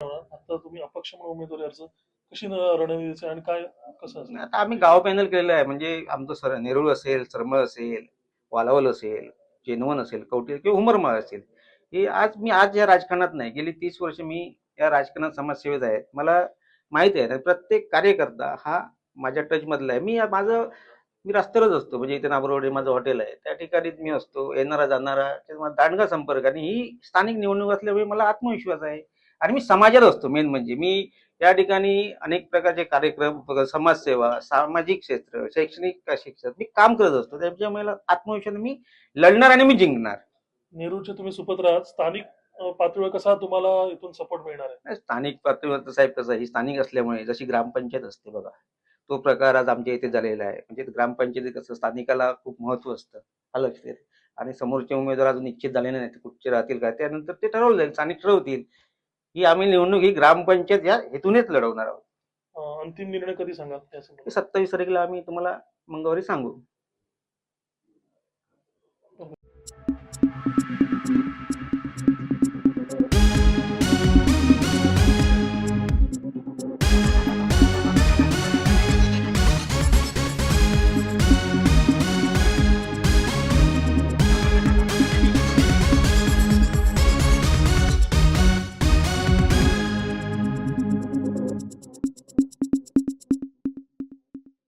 आता तुम्ही अपक्ष म्हणून उमेदवारी अर्ज कशी रणनीती आणि काय कसं असेल? आता आम्ही गाव पॅनल केलेलं आहे. म्हणजे आमचं सर नेरुळ असेल सरमळ असेल वालावल असेल चेनवन असेल कवटील किंवा उमरमाळ असेल. हे आज मी आज या राजकारणात नाही. गेली तीस वर्ष मी या राजकारणात समाजसेवेत आहे. मला माहिती आहे ना प्रत्येक कार्यकर्ता हा माझ्या टचमधला आहे. मी माझं मी रस्त्यावरच असतो. म्हणजे इथे नाबरवाडी माझं हॉटेल आहे. त्या ठिकाणी मी असतो. येणारा जाणारा माझा दांडगा संपर्क. आणि ही स्थानिक निवडणूक असल्यामुळे मला आत्मविश्वास आहे. आणि मी समाजात असतो. मेन म्हणजे मी या ठिकाणी अनेक प्रकारचे कार्यक्रम समाजसेवा सामाजिक क्षेत्र शैक्षणिक क्षेत्रात मी काम करत असतो. त्याच्यामुळे मला आत्मविश्वास मी लढणार आणि मी जिंकणार. नेरूळचे तुम्ही सुपुत्र आहात स्थानिक पातळीवर कसा तुम्हाला इथून सपोर्ट मिळणार आहे? स्थानिक पातळीवर साहेब कसं ही स्थानिक असल्यामुळे जशी ग्रामपंचायत असते बघा तो प्रकार आज आमच्या इथे झालेला आहे. म्हणजे ग्रामपंचायतीत कसं स्थानिकाला खूप महत्त्व असतं हा लक्ष देते. आणि समोरचे उमेदवार अजून निश्चित झालेले नाही कुठचे राहतील काय त्यानंतर ते ठरवलं जाईल स्थानिक ठरवतील. ही आम्ही निवडणूक ही ग्रामपंचायत या हेतूनच लढवणार आहोत. अंतिम निर्णय कधी? हे सत्तावीस तारखेला आम्ही तुम्हाला मंगळवारी सांगू.